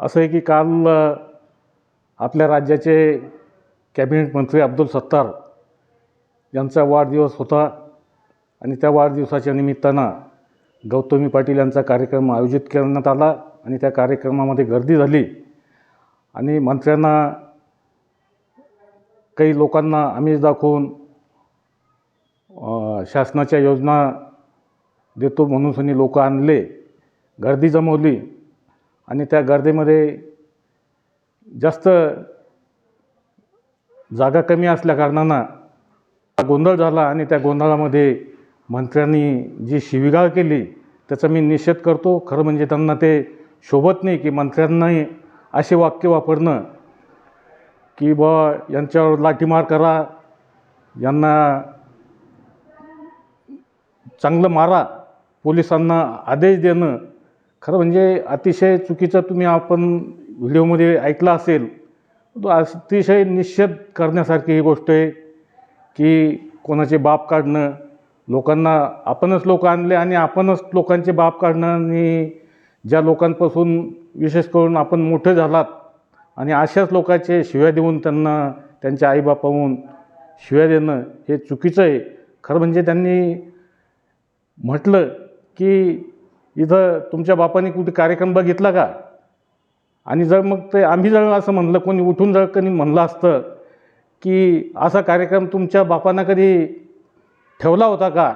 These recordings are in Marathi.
असं आहे की काल आपल्या राज्याचे कॅबिनेट मंत्री अब्दुल सत्तार यांचा वाढदिवस होता आणि त्या वाढदिवसाच्या निमित्तानं गौतमी पाटील यांचा कार्यक्रम आयोजित करण्यात आला आणि त्या कार्यक्रमामध्ये गर्दी झाली. आणि मंत्र्यांना काही लोकांना आमिष दाखवून शासनाच्या योजना देतो म्हणून सनी लोक आणले. गर्दी जमवली आणि त्या गर्दीमध्ये जास्त जागा कमी असल्या कारणानं गोंधळ झाला आणि त्या गोंधळामध्ये मंत्र्यांनी जी शिवीगाळ केली त्याचा मी निषेध करतो. खरं म्हणजे त्यांना ते शोभत नाही की मंत्र्यांनाही असे वाक्य वापरणं की बा यांच्यावर लाठीमार करा यांना चांगलं मारा पोलिसांना आदेश देणं खरं म्हणजे अतिशय चुकीचं तुम्ही आपण व्हिडिओमध्ये ऐकलं असेल तो अतिशय निषेध करण्यासारखी ही गोष्ट आहे की कोणाचे बाप काढणं लोकांना आपणच लोक आणले आणि आपणच लोकांचे बाप काढणं आणि ज्या लोकांपासून विशेष करून आपण मोठे झालात आणि अशाच लोकांचे शिव्या देऊन त्यांना त्यांच्या आईबापाहून शिव्या देणं हे चुकीचं आहे. खरं म्हणजे त्यांनी म्हटलं की इथं तुमच्या बापाने कुठे कार्यक्रम बघितला का? आणि जर मग ते आम्ही जर असं म्हणलं कोणी उठून जर कोणी म्हणलं असतं की असा कार्यक्रम तुमच्या बापानं कधी ठेवला होता का?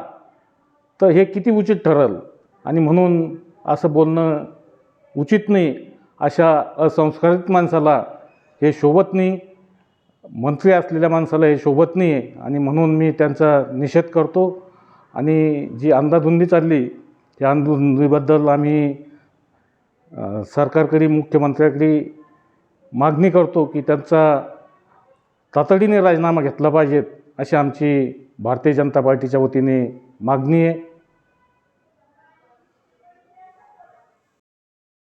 तर हे किती उचित ठरल? आणि म्हणून असं बोलणं उचित नाही अशा असंस्कारित माणसाला हे शोभत नाही. मंत्री असलेल्या माणसाला हे शोभत नाही. आहे आणि म्हणून मी त्यांचा निषेध करतो. आणि जी अंधाधुंदी चालली त्या आंदोलनाबद्दल आम्ही सरकारकडे मुख्यमंत्र्याकडे मागणी करतो की त्यांचा तातडीने राजीनामा घेतला पाहिजेत अशी आमची भारतीय जनता पार्टीच्या वतीने मागणी आहे.